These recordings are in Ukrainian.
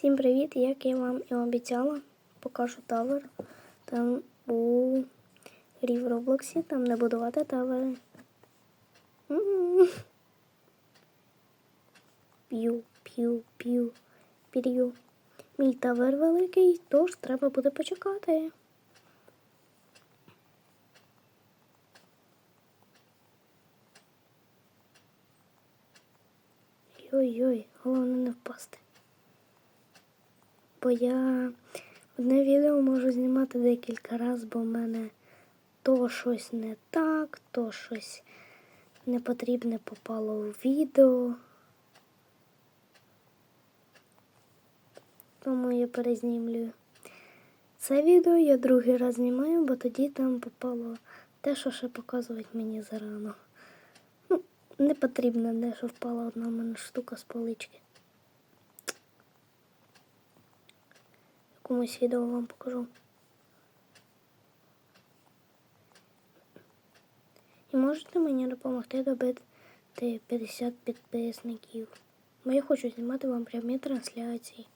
Всім привіт! Як я вам і обіцяла, покажу тавер. Там у грі в Роблоксі, там не будувати тавери. М. П'ю, п'ю, п'ю. Мій тавер великий, тож треба буде почекати. Ой-ой, головне не впасти. Бо я одне відео можу знімати декілька разів, бо в мене то щось не так, то щось непотрібне попало у відео. Тому я перезнімлюю. Це відео я другий раз знімаю, бо тоді там попало те, що ще показувати мені зарано. Ну, не потрібно, де що впала одна в мене штука з полички. Комусь відео вам покажу. І можете мені допомогти добити 50 підписників. Бо я хочу знімати вам прямі трансляції.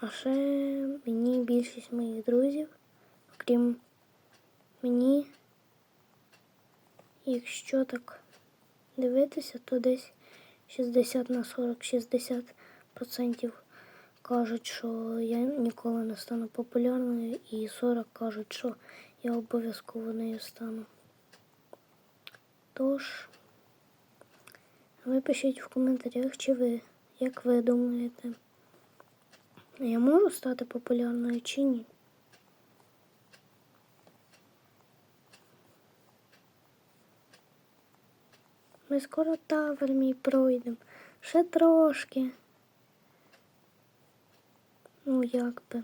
А ще мені більшість моїх друзів, окрім мені, якщо так дивитися, то десь 60 на 40, 60 процентів кажуть, що я ніколи не стану популярною, і 40 кажуть, що я обов'язково нею стану. Тож, ви пишіть в коментарях, чи ви, як ви думаєте, я можу стати популярною чи ні? Ми скоро тавер мій пройдемо. Ще трошки. Ну, як би.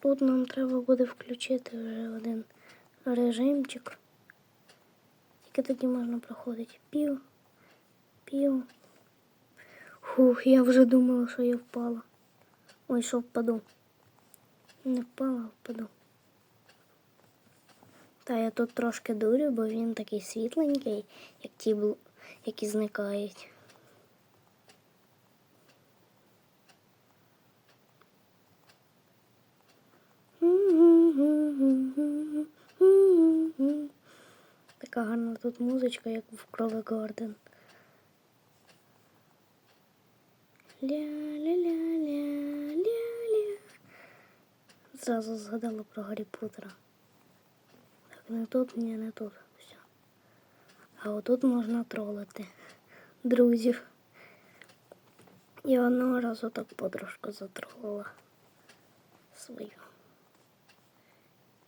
Тут нам треба буде включити вже один режимчик. Тільки тоді можна проходити пів, пів. Фух, я вже думала, що я впала. Ой, що впаду. Не впала, впаду. Та я тут трошки дурю, бо він такий світленький, як ті, які зникають. Така гарна тут музичка, як в Крови Гордон. Ля-ля-ля-ля-ля-ля. Зразу згадала про Гаррі Поттера. Не тут, ні, не тут. Все. А отут можна тролити друзів. Я одного разу так подружку затролила свою.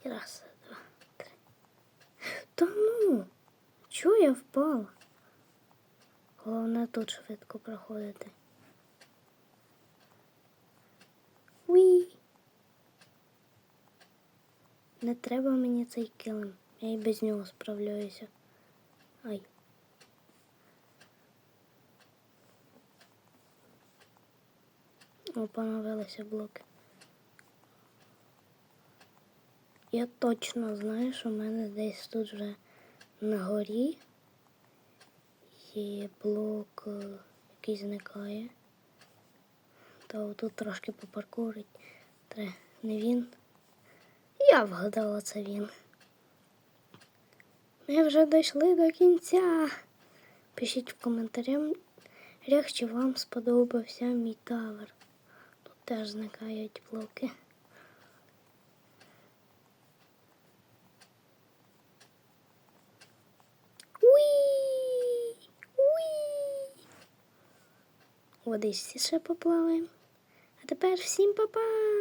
Раз, два, три. Та ну, чого я впала? Головне тут швидко проходити. Уі. Не треба мені цей килим. Я і без нього справляюся. Ай. О, поновилися блоки. Я точно знаю, що в мене десь тут вже на горі є блок, е, який зникає. Та отут трошки попаркурить. Не він. Я вгадала це він. Ми вже дійшли до кінця. Пишіть в коментарях, чи вам сподобався мій тавер. Тут теж зникають блоки. Уі! Уі! Водичці ще поплаваємо. А тепер всім па-па!